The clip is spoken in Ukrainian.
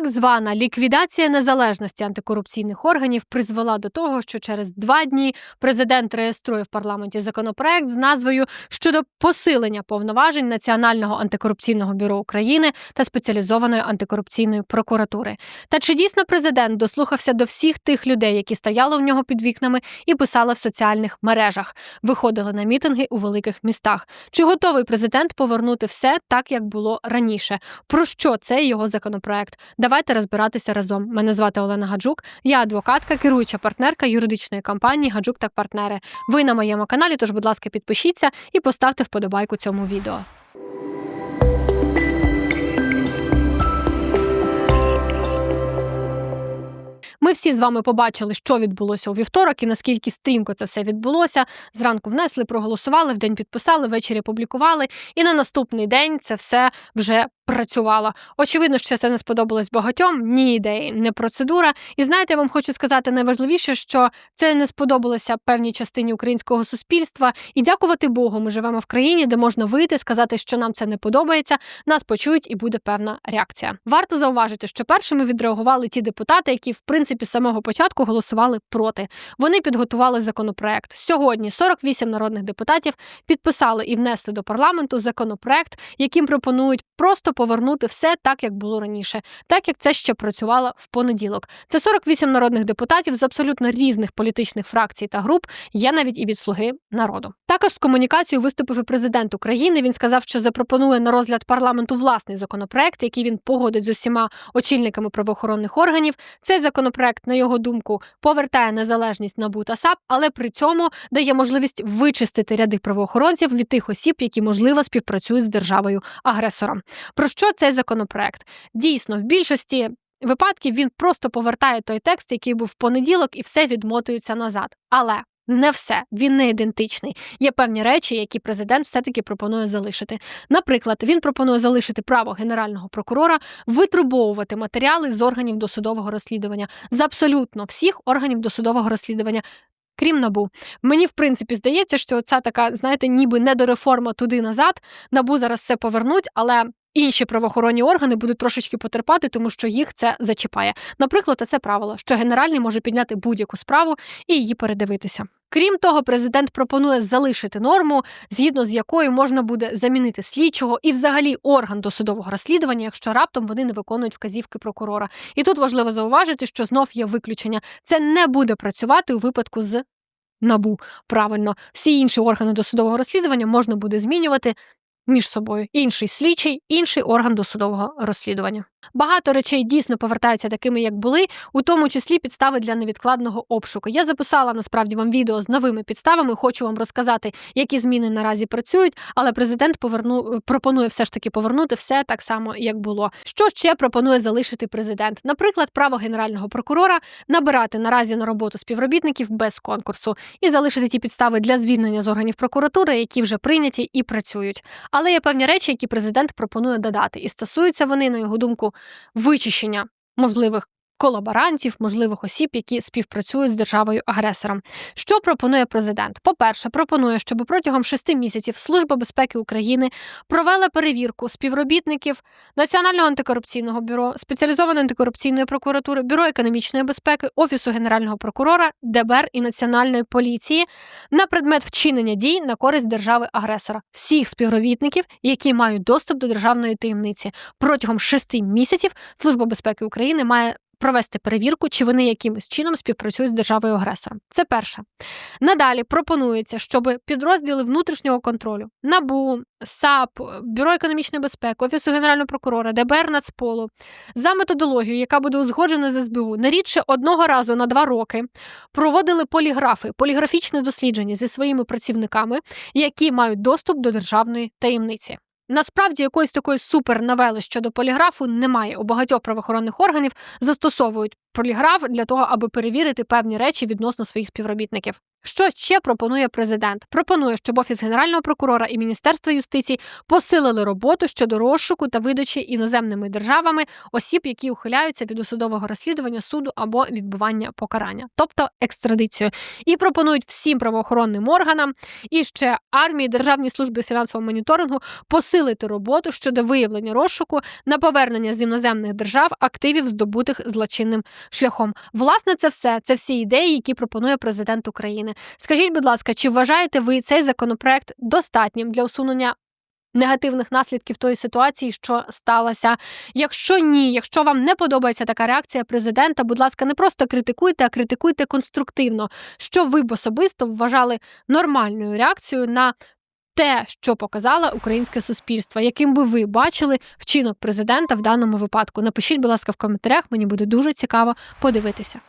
Так звана ліквідація незалежності антикорупційних органів призвела до того, що через два дні президент реєструє в парламенті законопроект з назвою щодо посилення повноважень Національного антикорупційного бюро України та спеціалізованої антикорупційної прокуратури. Та чи дійсно президент дослухався до всіх тих людей, які стояли в нього під вікнами і писали в соціальних мережах, виходили на мітинги у великих містах? Чи готовий президент повернути все так, як було раніше? Про що цей його законопроект? Давайте розбиратися разом. Мене звати Олена Гаджук. Я адвокатка, керуюча партнерка юридичної компанії Гаджук та партнери. Ви на моєму каналі, тож, будь ласка, підпишіться і поставте вподобайку цьому відео. Ми всі з вами побачили, що відбулося у вівторок і наскільки стрімко це все відбулося. Зранку внесли, проголосували, вдень підписали, ввечері публікували, і на наступний день це все вже працювало. Очевидно, що це не сподобалось багатьом, ні ідеї, не процедура. І знаєте, я вам хочу сказати найважливіше, що це не сподобалося певній частині українського суспільства. І дякувати Богу, ми живемо в країні, де можна вийти, сказати, що нам це не подобається. Нас почують і буде певна реакція. Варто зауважити, що першими відреагували ті депутати, які в принципі з самого початку голосували проти. Вони підготували законопроект. Сьогодні 48 народних депутатів підписали і внесли до парламенту законопроект, яким пропонують просто повернути все так, як було раніше, так як це ще працювало в понеділок. Це 48 народних депутатів з абсолютно різних політичних фракцій та груп. Є навіть і від слуги народу. Також з комунікацією виступив і президент України. Він сказав, що запропонує на розгляд парламенту власний законопроект, який він погодить з усіма очільниками правоохоронних органів. Цей законопроект, на його думку, повертає незалежність НАБУ та САП, але при цьому дає можливість вичистити ряди правоохоронців від тих осіб, які можливо співпрацюють з державою агресором. Про що цей законопроект? Дійсно, в більшості. Випадків він просто повертає той текст, який був в понеділок, і все відмотується назад. Але не все, він не ідентичний. Є певні речі, які президент все-таки пропонує залишити. Наприклад, він пропонує залишити право генерального прокурора витрубовувати матеріали з органів досудового розслідування з абсолютно всіх органів досудового розслідування. Крім набу, мені в принципі здається, що ця така, знаєте, ніби недореформа туди назад. Набу зараз все повернуть, але інші правоохоронні органи будуть трошечки потерпати, тому що їх це зачіпає. Наприклад, це правило, що генеральний може підняти будь-яку справу і її передивитися. Крім того, президент пропонує залишити норму, згідно з якою можна буде замінити слідчого і, взагалі, орган досудового розслідування, якщо раптом вони не виконують вказівки прокурора. І тут важливо зауважити, що знов є виключення. Це не буде працювати у випадку з набу. Правильно, всі інші органи досудового розслідування можна буде змінювати. Між собою інший слідчий, інший орган досудового розслідування. Багато речей дійсно повертаються такими, як були, у тому числі підстави для невідкладного обшуку. Я записала насправді вам відео з новими підставами. Хочу вам розказати, які зміни наразі працюють, але президент поверну пропонує все ж таки повернути все так само, як було. Що ще пропонує залишити президент? Наприклад, право генерального прокурора набирати наразі на роботу співробітників без конкурсу і залишити ті підстави для звільнення з органів прокуратури, які вже прийняті і працюють. Але є певні речі, які президент пропонує додати, і стосуються вони, на його думку, вичищення можливих колаборантів, можливих осіб, які співпрацюють з державою агресором. Що пропонує президент? По-перше, пропонує, щоб протягом шести місяців Служба безпеки України провела перевірку співробітників Національного антикорупційного бюро, спеціалізованої антикорупційної прокуратури, бюро економічної безпеки, офісу генерального прокурора, ДБР і національної поліції на предмет вчинення дій на користь держави агресора, всіх співробітників, які мають доступ до державної таємниці. Протягом шести місяців Служба безпеки України має провести перевірку, чи вони якимось чином співпрацюють з державою агресором. Це перше. Надалі пропонується, щоб підрозділи внутрішнього контролю НАБУ, САП, Бюро економічної безпеки, Офісу Генерального прокурора, ДБР Нацполу за методологією, яка буде узгоджена з СБУ, не рідше одного разу на два роки проводили поліграфи, поліграфічне дослідження зі своїми працівниками, які мають доступ до державної таємниці. Насправді якоїсь такої суперновели щодо поліграфу немає. У багатьох правоохоронних органів застосовують поліграф для того, аби перевірити певні речі відносно своїх співробітників. Що ще пропонує президент? Пропонує, щоб офіс генерального прокурора і міністерство юстиції посилили роботу щодо розшуку та видачі іноземними державами осіб, які ухиляються від усудового розслідування суду або відбування покарання, тобто екстрадицію. І пропонують всім правоохоронним органам і ще армії, Державній службі фінансового моніторингу посилити роботу щодо виявлення розшуку на повернення з іноземних держав активів, здобутих злочинним шляхом. Власне, це все. Це всі ідеї, які пропонує президент України. Скажіть, будь ласка, чи вважаєте ви цей законопроект достатнім для усунення? Негативних наслідків тої ситуації, що сталося. Якщо ні, якщо вам не подобається така реакція президента, будь ласка, не просто критикуйте, а критикуйте конструктивно, що ви б особисто вважали нормальною реакцією на те, що показало українське суспільство, яким би ви бачили вчинок президента в даному випадку. Напишіть, будь ласка, в коментарях. Мені буде дуже цікаво подивитися.